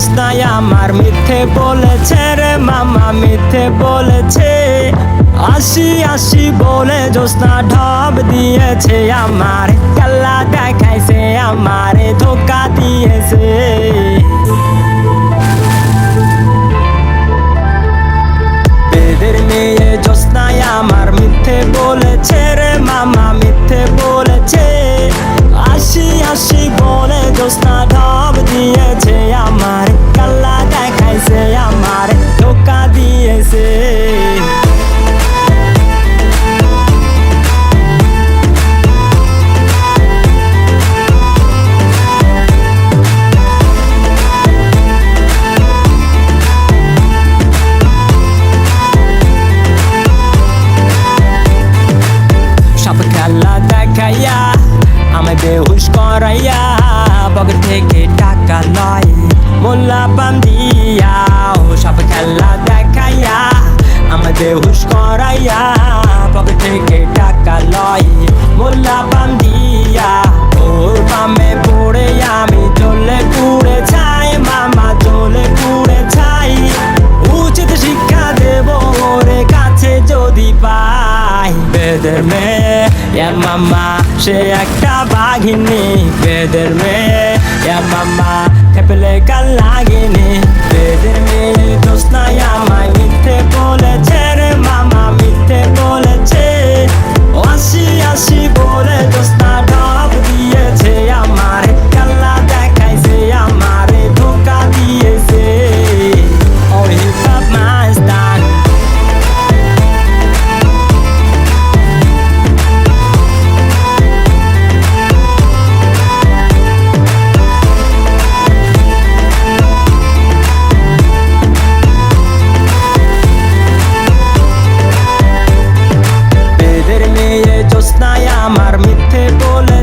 মানুষ নাই আমার মিথ্যে বলেছে রে মামা, মিথ্যে বলেছে। আসি আসি বলে জোসনা ঢপ দিয়েছে আমার। কাল্লা দেখাইছে, আমারে ধোকা দিয়েছে। বেহুশ করাইয়া পকেট থেকে টাকা লয়। মোল্লা দিয়া ও সব খেলা দেখাইয়া আমায় বেহুশ করাইয়া পকেট থেকে টাকা লয়। মোল্লা দিয়া ওর পামে পড়ে আমি চলে কুড়ে ছাই মামা চলে কুড়ে ছাই উচিত শিক্ষা দেব ওরে কাছে যদি পাই, বেদের মেয়ে এর মামা সে একটা বাঘিনী বেদের মেয়ে। এর মামা খেপলে কাল লাগেনি? জ্যোৎস্নায় আমার মিথ্যে বলেছে